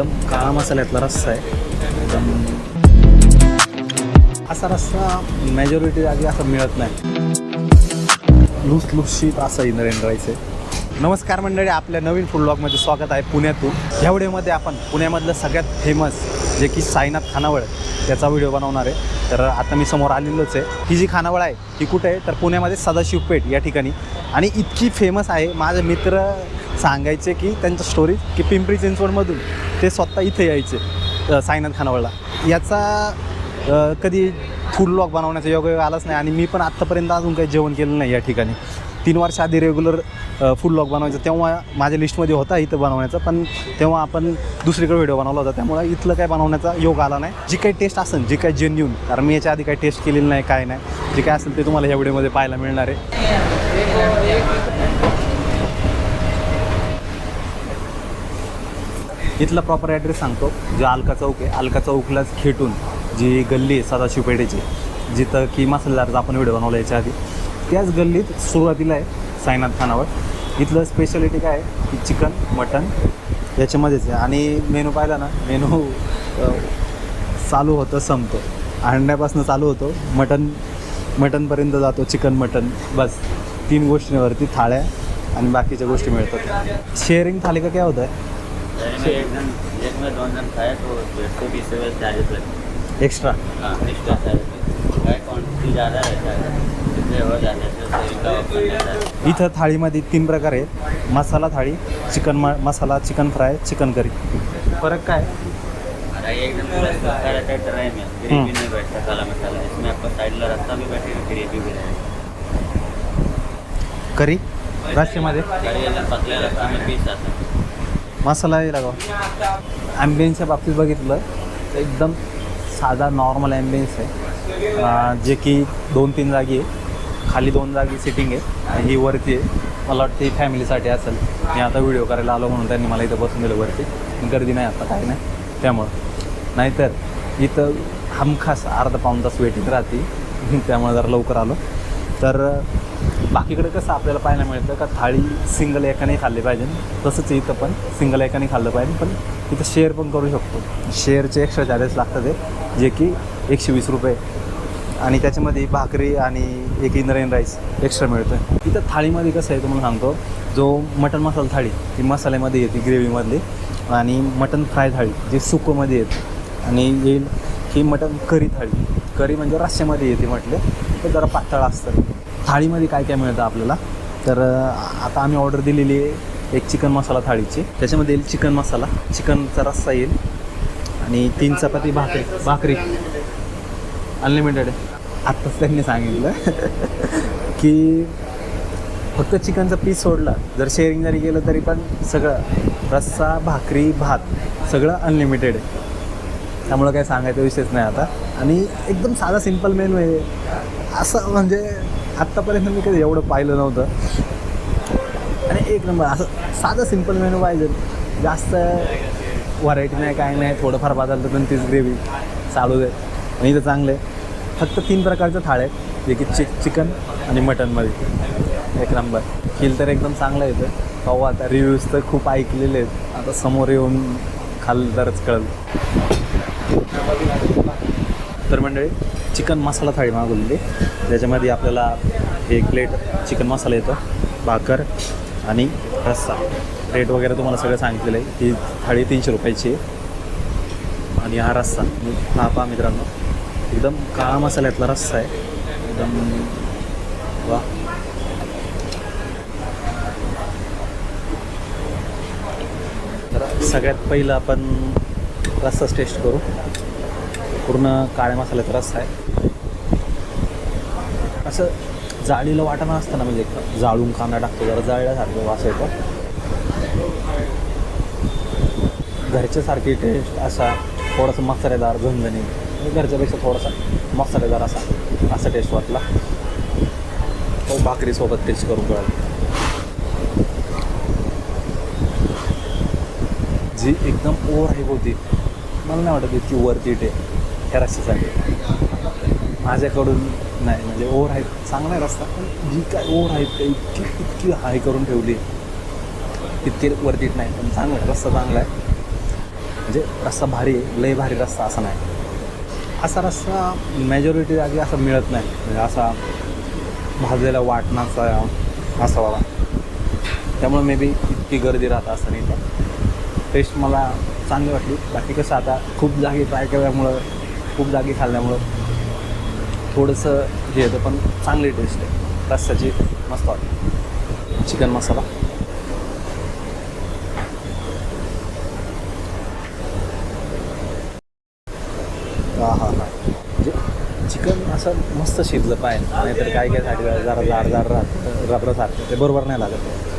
एकदम काळा मसाल्यातला रस्सा आहे. एकदम असा रस्सा मेजॉरिटी आधी असा मिळत नाही. लुसलुशीत असा इंद्रेन राईस आहे नमस्कार मंडळी आपल्या नवीन फूड ब्लॉगमध्ये स्वागत आहे पुण्यातून. ह्या व्हिडिओमध्ये आपण पुण्यामधलं सगळ्यात फेमस जे की साईनाथ खानावळ त्याचा व्हिडिओ बनवणार आहे. तर आता मी समोर आलेलोच आहे. ही जी खानावळ आहे ती कुठे आहे? तर पुण्यामध्ये सदाशिव पेठ या ठिकाणी. आणि इतकी फेमस आहे माझे मित्र सांगायचे की त्यांच्या स्टोरी की पिंपरी चिंचवडमधून ते स्वतः इथे यायचे साईनाथ खानावळला. याचा कधी फूड लॉक बनवण्याचा योग आलाच नाही आणि मी पण आत्तापर्यंत अजून काही जेवण केलं नाही या ठिकाणी. तीन वर्ष आधी रेग्युलर फूड लॉक बनवायचं. तेव्हा माझ्या लिस्टमध्ये होता इथं बनवण्याचा पण तेव्हा आपण दुसरीकडे व्हिडिओ बनवला होता. त्यामुळे इथलं काय बनवण्याचा योग आला नाही. जी काही टेस्ट असेल जी काही जेन्युन कारण मी याच्या आधी काही टेस्ट केलेली नाही काय नाही. जे काय असेल ते तुम्हाला या व्हिडिओमध्ये पाहायला मिळणार आहे. इथला प्रॉपर ॲड्रेस सांगतो जे अलका चौक आहे. अलका चौकलाच खेटून जी गल्ली आहे सदाशिव पेठेची जिथं की मसालेदारचा आपण व्हिडिओ बनवला याच्या आधी. त्याच गल्लीत सुरुवातीला आहे साईनाथ खानावर इथलं स्पेशालिटी काय आहे? की चिकन मटन याच्यामध्येच आहे. आणि मेनू पाहिला ना मेनू चालू होतं संपतं. अंड्यापासून चालू होतो. मटन मटनपर्यंत जातो चिकन मटन. बस. तीन गोष्टींवरती थाळ्या आणि बाकीच्या गोष्टी मिळतात. शेअरिंग थाली का काय होतं? आहे एक्स्ट्रा हाँ एक्स्ट्रा है इथं थाळीमध्ये तीन प्रकार आहेत. मसाला थाळी चिकन म masala chicken fry chicken curry. फरक काय? है करी? रस्स्यामध्ये मसालाही लागावा. ॲम्बियन्सच्या बाबतीत बघितलं तर एकदम साधा नॉर्मल ॲम्बियन्स आहे. जे की दोन तीन जागी आहे. खाली दोन जागी सिटिंग आहे आणि ही वरती आहे. मला वाटते ही फॅमिलीसाठी असेल. मी आता व्हिडिओ करायला आलो म्हणून त्यांनी मला इथं बसून दिलं वरती. गर्दी नाही आता काही नाही. त्यामुळं. नाहीतर इथं हमखास अर्धा पाऊन तास वेटिंग राहते. त्यामुळे जरा लवकर आलो. तर बाकीकडे कसं आपल्याला पाहायला मिळतं का थाळी सिंगल एकाने खाल्ली पाहिजे. तसंच इथं पण सिंगल एकाने खाल्लं पाहिजे पण इथं शेअर पण करू शकतो. शेअरचे एक्स्ट्रा चार्जेस लागतात ते जे की एकशे वीस रुपये. आणि त्याच्यामध्ये भाकरी आणि एक इंद्रायन राईस एक्स्ट्रा मिळतं इथं थाळीमध्ये कसं आहे तुम्हाला सांगतो जो मटन मसाला थाळी ती मसाल्यामध्ये येते ग्रेव्हीमधली आणि मटन फ्राय थाळी जी सुकोमध्ये येते. आणि येईल ही मटन करी थाळी. करी म्हणजे रस्स्यामध्ये येते म्हटलं तर जरा पातळ असतं. थाळीमध्ये काय काय मिळतं आपल्याला? तर आता आम्ही ऑर्डर दिलेली आहे एक चिकन मसाला थाळीची. त्याच्यामध्ये येईल चिकन मसाला चिकनचा रस्सा येईल आणि तीन चपाती भाकरी. भाकरी. अनलिमिटेड आहे. आत्ताच त्यांनी सांगितलं की फक्त चिकनचा पीस सोडला. जर शेअरिंग जरी केलं तरी पण सगळं रस्सा भाकरी भात सगळं अनलिमिटेड आहे. त्यामुळं काय सांगायचं विषयच नाही आता. आणि एकदम साधा सिंपल मेनू आहे. असं म्हणजे आत्तापर्यंत मी कधी एवढं पाहिलं नव्हतं. आणि एक नंबर असं साधं सिंपल मेनू पाहिजे. जास्त व्हरायटी नाही काय नाही थोडंफार बदलतं पण तीच ग्रेव्ही चालू दे. आणि इथं चांगलं. आहे फक्त तीन प्रकारचं थाळ आहेत जे की चिक चिकन आणि मटनमध्ये एक नंबर. हिल तर एकदम चांगलं येतं पाहू आता रिव्ह्यूज तर खूप ऐकलेले आहेत. आता समोर येऊन खाल्लं तरच कळलं. तर मंडळी चिकन मसाला थाळी मागवलेली त्याच्यामध्ये आपल्याला एक प्लेट चिकन मसाला येतो भाकर आणि रस्सा. रेट वगैरे तुम्हाला सगळं सांगितलेलं आहे ही थाळी तीनशे रुपयाची आहे. आणि हा रस्सा. हा पहा मित्रांनो एकदम काळा मसाल्यातला रस्सा आहे. एकदम वा. तर सगळ्यात पहिलं आपण रस्साच टेस्ट करू. पूर्ण काळ्या मसाल्याचा रस्सा आहे. असं जाळीला वाटणं असतं ना म्हणजे जाळून कांदा टाकतो जरा जाळल्यासारखं वास येतो. घरच्यासारखी टेस्ट असा थोडासा मसालेदार झणझणी घरच्यापेक्षा थोडासा मसालेदार असा असा टेस्ट वाटला. तो भाकरीसोबत टेस्ट करून कळाली. जी एकदम ओव्हर हाईप होती मला नाही वाटत इतकी वरती आहे त्या रस्त्यासाठी माझ्याकडून नाही म्हणजे ओव्हर हाईट चांगला आहे रस्ता पण जी काय ओव्हर हाईप इतकी इतकी हाय करून ठेवली इतकी वरती नाही पण चांगला आहे रस्ता चांगला आहे. म्हणजे रस्ता भारी आहे लय भारी रस्ता असा नाही. असा रस्सा मेजॉरिटी जागी असा मिळत नाही. म्हणजे असा भाजलेला वाटणाचा असा वाला त्यामुळे मे बी इतकी गर्दी राहत असं नाही टेस्ट मला चांगली वाटली. बाकी कसं आता खूप जागी ट्राय केल्यामुळं खूप जागी खाल्ल्यामुळं थोडंसं जे येतं पण चांगली टेस्ट आहे. रस्साची मस्त वाटते. चिकन मसाला हा हा. हा म्हणजे चिकन असं मस्त शिजलं पाहिजे. नाहीतर काय काय साठी जरा जाड जाड राहत रबरासारखं. ते बरोबर नाही लागत.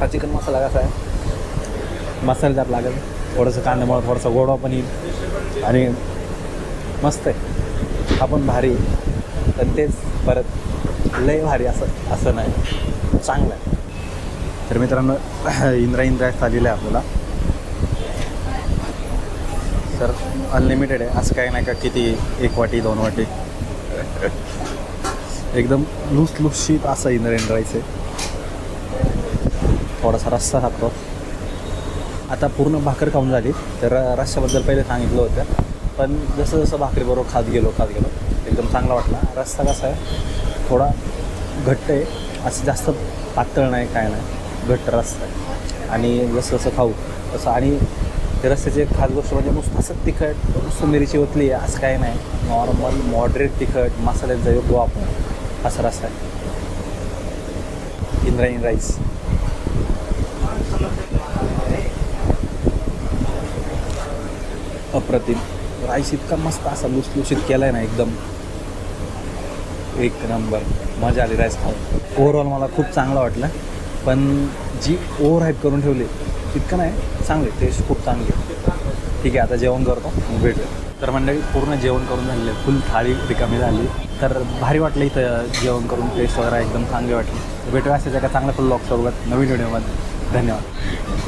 हा चिकन मसाला कसा आहे मसालेदार लागेल थोडंसं कांद्यामुळं थोडासा गोडवा पण येईल आणि मस्त आहे आपण भारी पण तेच परत लय भारी असं असं नाही। चांगलं आहे तर मित्रांनो इंद्रा इंद्रा आलेलं आहे आपल्याला। तर अनलिमिटेड आहे। असं काही नाही का किती एक वाटी दोन वाटी? एकदम लूस लुसशीत असं इंद्रा इंद्रायचं आहे। थोडासा रस्सा राहतो आता पूर्ण भाकर खाऊन झाली. तर रस्स्याबद्दल पहिले सांगितलं होतं. पण जसं जसं भाकरीबरोबर खात गेलो खात गेलो एकदम चांगला वाटला. रस्सा कसा आहे? थोडा घट्ट आहे. असं जास्त पातळ नाही काय नाही. घट्ट रस्सा आहे. आणि जसं जसं खाऊ तसं आणि ते रस्त्याची एक खास गोष्ट म्हणजे नुसतं असं तिखट नुसतं मिरची ओतली आहे असं काही नाही. नॉर्मल मॉडरेट तिखट मसाल्याचा योग्य वापर असा रस्सा आहे. इंद्रायणी राईस अप्रतिम. राईस इतका मस्त असा लुसलुशीत केला आहे ना एकदम. एक नंबर. मजा आली राईस खाऊन. ओव्हरऑल मला खूप चांगला वाटलं. पण जी ओव्हर हाईप करून ठेवली तितकं नाही चांगली. टेस्ट खूप चांगली. आहे. ठीक आहे आता जेवण करतो. मग भेटूया. तर मंडळी पूर्ण जेवण करून झालेलं फुल थाळी रिकामी झाली. तर भारी वाटलं इथं जेवण करून. टेस्ट वगैरे एकदम चांगली वाटली. भेटूया असेच एका चांगल्या फुल लॉक्सोबत नवीन व्हिडिओमध्ये धन्यवाद.